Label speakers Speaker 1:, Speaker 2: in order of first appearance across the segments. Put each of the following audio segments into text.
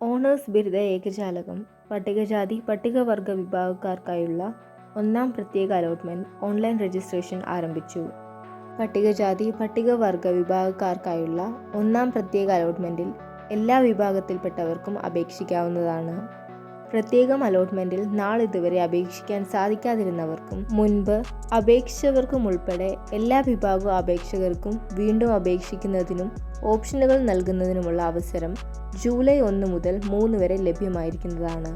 Speaker 1: Owners ബിരുദ ഏകജാലകം പട്ടികജാതി പട്ടികവർഗ വിഭാഗക്കാർക്കായുള്ള ഒന്നാം പ്രത്യേക അലോട്ട്മെന്റ് ഓൺലൈൻ രജിസ്ട്രേഷൻ ആരംഭിച്ചു. പട്ടികജാതി പട്ടികവർഗ വിഭാഗക്കാർക്കായുള്ള ഒന്നാം പ്രത്യേക അലോട്ട്മെന്റിൽ എല്ലാ വിഭാഗത്തിൽപ്പെട്ടവർക്കും അപേക്ഷിക്കാവുന്നതാണ്. പ്രത്യേകം അലോട്ട്മെന്റിൽ നാളിതുവരെ അപേക്ഷിക്കാൻ സാധിക്കാതിരുന്നവർക്കും മുൻപ് അപേക്ഷിച്ചവർക്കും ഉൾപ്പെടെ എല്ലാ വിഭാഗം അപേക്ഷകർക്കും വീണ്ടും അപേക്ഷിക്കുന്നതിനും ഓപ്ഷനുകൾ നൽകുന്നതിനുമുള്ള അവസരം ജൂലൈ ഒന്ന് മുതൽ മൂന്ന് വരെ ലഭ്യമായിരിക്കുന്നതാണ്.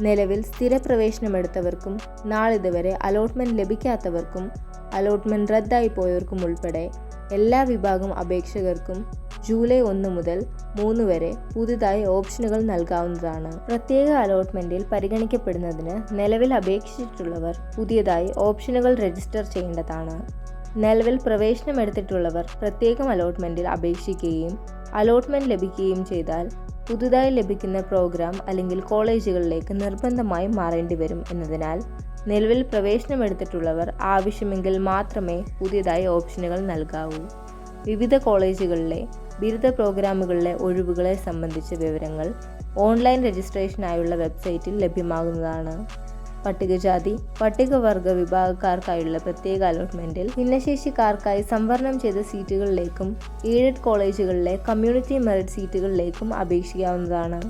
Speaker 1: നിലവിൽ സ്ഥിരപ്രവേശനമെടുത്തവർക്കും നാളിതുവരെ അലോട്ട്മെന്റ് ലഭിക്കാത്തവർക്കും അലോട്ട്മെന്റ് റദ്ദായി പോയവർക്കും ഉൾപ്പെടെ എല്ലാ വിഭാഗം അപേക്ഷകർക്കും ജൂലൈ ഒന്ന് മുതൽ മൂന്ന് വരെ പുതുതായി ഓപ്ഷനുകൾ നൽകാവുന്നതാണ്. പ്രത്യേക അലോട്ട്മെന്റിൽ പരിഗണിക്കപ്പെടുന്നതിന് നിലവിൽ അപേക്ഷിച്ചിട്ടുള്ളവർ പുതിയതായി ഓപ്ഷനുകൾ രജിസ്റ്റർ ചെയ്യേണ്ടതാണ്. നിലവിൽ പ്രവേശനമെടുത്തിട്ടുള്ളവർ പ്രത്യേകം അലോട്ട്മെന്റിൽ അപേക്ഷിക്കുകയും അലോട്ട്മെന്റ് ലഭിക്കുകയും ചെയ്താൽ പുതുതായി ലഭിക്കുന്ന പ്രോഗ്രാം അല്ലെങ്കിൽ കോളേജുകളിലേക്ക് നിർബന്ധമായും മാറേണ്ടി വരും എന്നതിനാൽ നിലവിൽ പ്രവേശനമെടുത്തിട്ടുള്ളവർ ആവശ്യമെങ്കിൽ മാത്രമേ പുതിയതായി ഓപ്ഷനുകൾ നൽകാവൂ. വിവിധ കോളേജുകളിലെ ബിരുദ പ്രോഗ്രാമുകളിലെ ഒഴിവുകളെ സംബന്ധിച്ച വിവരങ്ങൾ ഓൺലൈൻ രജിസ്ട്രേഷനായുള്ള വെബ്സൈറ്റിൽ ലഭ്യമാകുന്നതാണ്. പട്ടികജാതി പട്ടികവർഗ വിഭാഗക്കാർക്കായുള്ള പ്രത്യേക അലോട്ട്മെന്റിൽ ഭിന്നശേഷിക്കാർക്കായി സംവരണം ചെയ്ത സീറ്റുകളിലേക്കും എയ്ഡഡ് കോളേജുകളിലെ കമ്മ്യൂണിറ്റി മെറിറ്റ് സീറ്റുകളിലേക്കും അപേക്ഷിക്കാവുന്നതാണ്.